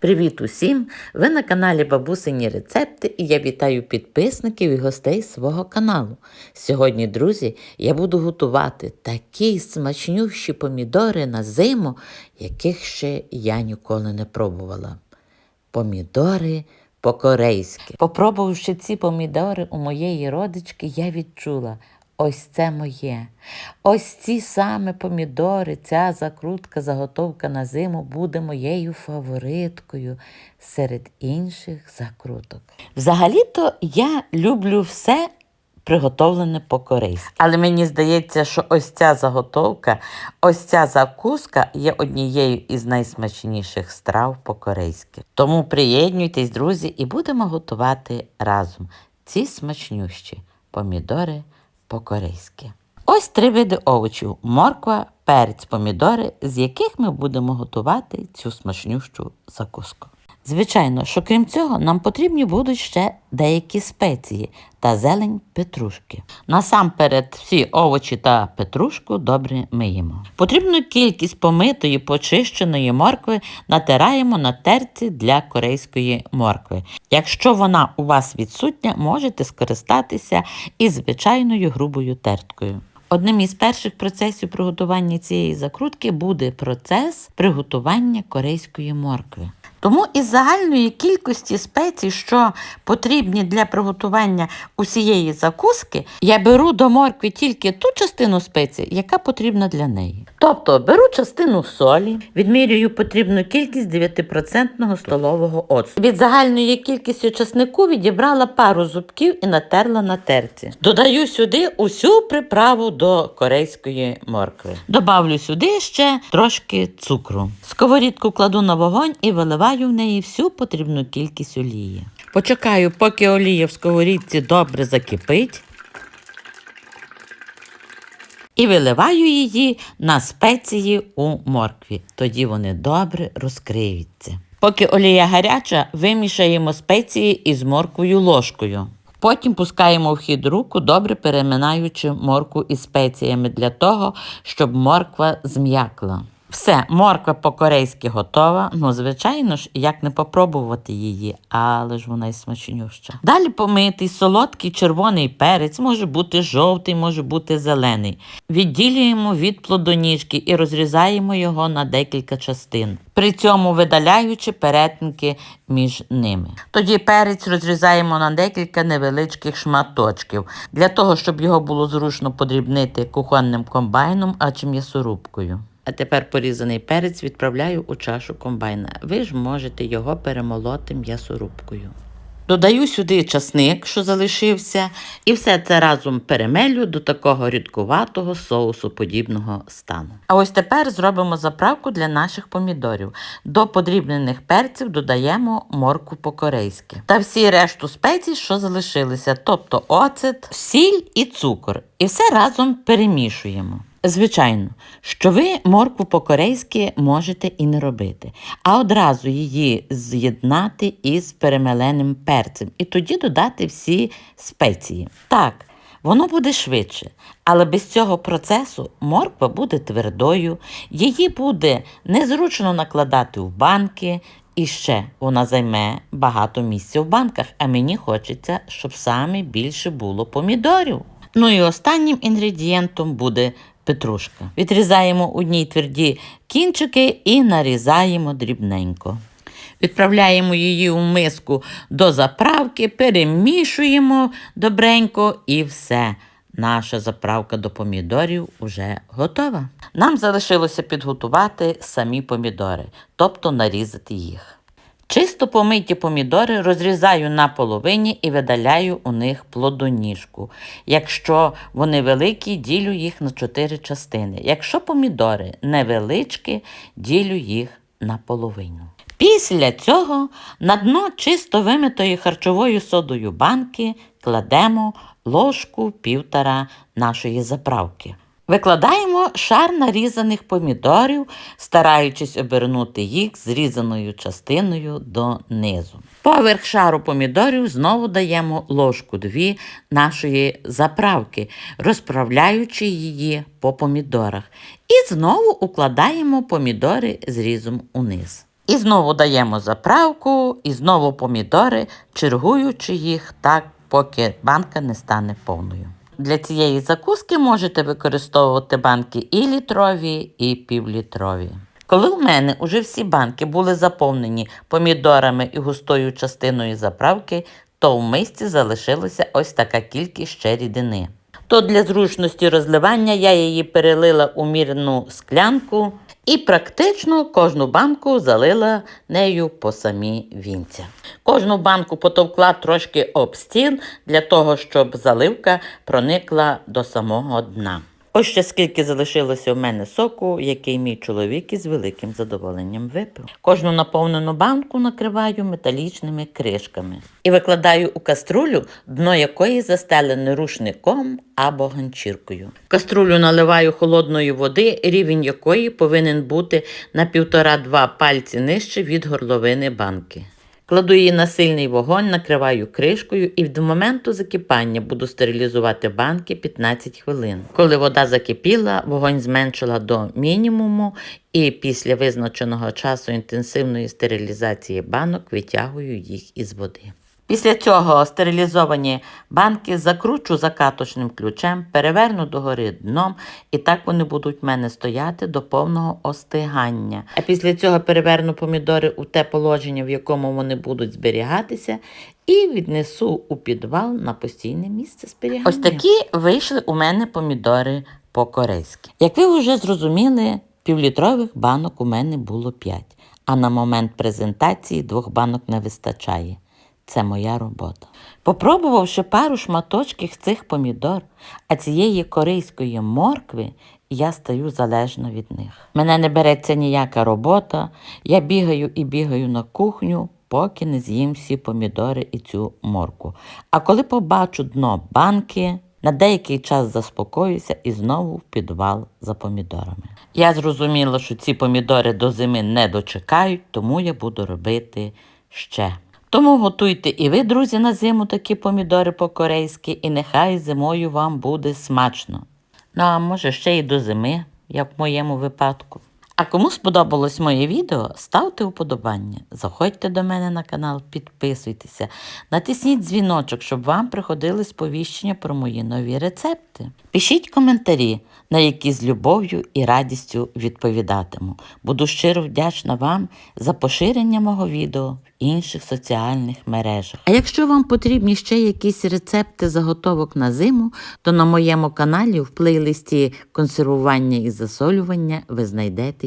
Привіт усім! Ви на каналі Бабусині Рецепти і я вітаю підписників і гостей свого каналу. Сьогодні, друзі, я буду готувати такі смачнющі помідори на зиму, яких ще я ніколи не пробувала. Помідори по-корейськи. Попробувавши ці помідори у моєї родички, я відчула. Ось це моє. Ось ці саме помідори, ця закрутка, заготовка на зиму буде моєю фавориткою серед інших закруток. Взагалі-то я люблю все приготовлене по-корейськи. Але мені здається, що ось ця заготовка, ось ця закуска є однією із найсмачніших страв по-корейськи. Тому приєднуйтесь, друзі, і будемо готувати разом ці смачнющі помідори по-корейськи. Ось три види овочів: морква, перець, помідори, з яких ми будемо готувати цю смачнющу закуску. Звичайно, що крім цього, нам потрібні будуть ще деякі спеції та зелень петрушки. Насамперед, всі овочі та петрушку добре миємо. Потрібну кількість помитої, почищеної моркви натираємо на терці для корейської моркви. Якщо вона у вас відсутня, можете скористатися із звичайною грубою терткою. Одним із перших процесів приготування цієї закрутки буде процес приготування корейської моркви. Тому із загальної кількості спецій, що потрібні для приготування усієї закуски, я беру до моркви тільки ту частину спецій, яка потрібна для неї. Тобто беру частину солі, відмірюю потрібну кількість 9% столового оцту. Від загальної кількості часнику відібрала пару зубків і натерла на терці. Додаю сюди усю приправу до корейської моркви. Добавлю сюди ще трошки цукру. Сковорідку кладу на вогонь і виливаю в неї всю потрібну кількість олії. Почекаю, поки олія в сковорідці добре закипить. І виливаю її на спеції у моркві. Тоді вони добре розкриються. Поки олія гаряча, вимішаємо спеції із морквою ложкою. Потім пускаємо в хід руку, добре переминаючи моркву із спеціями для того, щоб морква зм'якла. Все, морква по-корейськи готова. Ну, звичайно ж, як не попробувати її, але ж вона й смачнюща. Далі помитий, солодкий червоний перець, може бути жовтий, може бути зелений. Відділюємо від плодоніжки і розрізаємо його на декілька частин. При цьому видаляючи перетинки між ними. Тоді перець розрізаємо на декілька невеличких шматочків, для того, щоб його було зручно подрібнити кухонним комбайном, а чи м'ясорубкою. А тепер порізаний перець відправляю у чашу комбайна. Ви ж можете його перемолоти м'ясорубкою. Додаю сюди часник, що залишився, і все це разом перемелю до такого рідкуватого соусу подібного стану. А ось тепер зробимо заправку для наших помідорів. До подрібнених перців додаємо морку по-корейськи. Та всі решту спецій, що залишилися, тобто оцет, сіль і цукор. І все разом перемішуємо. Звичайно, що ви моркву по-корейськи можете і не робити, а одразу її з'єднати із перемеленим перцем і тоді додати всі спеції. Так, воно буде швидше, але без цього процесу морква буде твердою, її буде незручно накладати в банки, і ще вона займе багато місця в банках, а мені хочеться, щоб саме більше було помідорів. Ну і останнім інгредієнтом буде петрушка. Відрізаємо одні тверді кінчики і нарізаємо дрібненько. Відправляємо її у миску до заправки, перемішуємо добренько і все. Наша заправка до помідорів вже готова. Нам залишилося підготувати самі помідори, тобто нарізати їх. Чисто помиті помідори розрізаю на половині і видаляю у них плодоніжку. Якщо вони великі, ділю їх на чотири частини. Якщо помідори невеличкі, ділю їх на половину. Після цього на дно чисто вимитої харчовою содою банки кладемо ложку півтора нашої заправки. Викладаємо шар нарізаних помідорів, стараючись обернути їх зрізаною частиною донизу. Поверх шару помідорів знову даємо ложку дві нашої заправки, розправляючи її по помідорах. І знову укладаємо помідори зрізом униз. І знову даємо заправку, і знову помідори, чергуючи їх так, поки банка не стане повною. Для цієї закуски можете використовувати банки і літрові, і півлітрові. Коли у мене уже всі банки були заповнені помідорами і густою частиною заправки, то в мисці залишилася ось така кількість ще рідини. То для зручності розливання я її перелила у мірну склянку і практично кожну банку залила нею по самі вінця. Кожну банку потовкла трошки об стіл для того, щоб заливка проникла до самого дна. Ось ще скільки залишилося в мене соку, який мій чоловік із великим задоволенням випив. Кожну наповнену банку накриваю металічними кришками і викладаю у каструлю, дно якої застелене рушником або ганчіркою. В каструлю наливаю холодної води, рівень якої повинен бути на півтора-два пальці нижче від горловини банки. Кладу її на сильний вогонь, накриваю кришкою і до моменту закипання буду стерилізувати банки 15 хвилин. Коли вода закипіла, вогонь зменшила до мінімуму і після визначеного часу інтенсивної стерилізації банок витягую їх із води. Після цього стерилізовані банки закручу закаточним ключем, переверну догори дном, і так вони будуть в мене стояти до повного остигання. А після цього переверну помідори у те положення, в якому вони будуть зберігатися, і віднесу у підвал на постійне місце зберігання. Ось такі вийшли у мене помідори по-корейськи. Як ви вже зрозуміли, півлітрових банок у мене було 5, а на момент презентації двох банок не вистачає. Це моя робота. Попробувавши пару шматочків цих помідор, а цієї корейської моркви, я стаю залежна від них. Мене не береться ніяка робота, я бігаю і бігаю на кухню, поки не з'їм всі помідори і цю морку. А коли побачу дно банки, на деякий час заспокоюся і знову в підвал за помідорами. Я зрозуміла, що ці помідори до зими не дочекають, тому я буду робити ще. Тому готуйте і ви, друзі, на зиму такі помідори по-корейськи, і нехай зимою вам буде смачно. Ну а може ще й до зими, як в моєму випадку. А кому сподобалось моє відео, ставте уподобання, заходьте до мене на канал, підписуйтеся, натисніть дзвіночок, щоб вам приходили сповіщення про мої нові рецепти. Пишіть коментарі, на які з любов'ю і радістю відповідатиму. Буду щиро вдячна вам за поширення мого відео в інших соціальних мережах. А якщо вам потрібні ще якісь рецепти заготовок на зиму, то на моєму каналі в плейлисті консервування і засолювання ви знайдете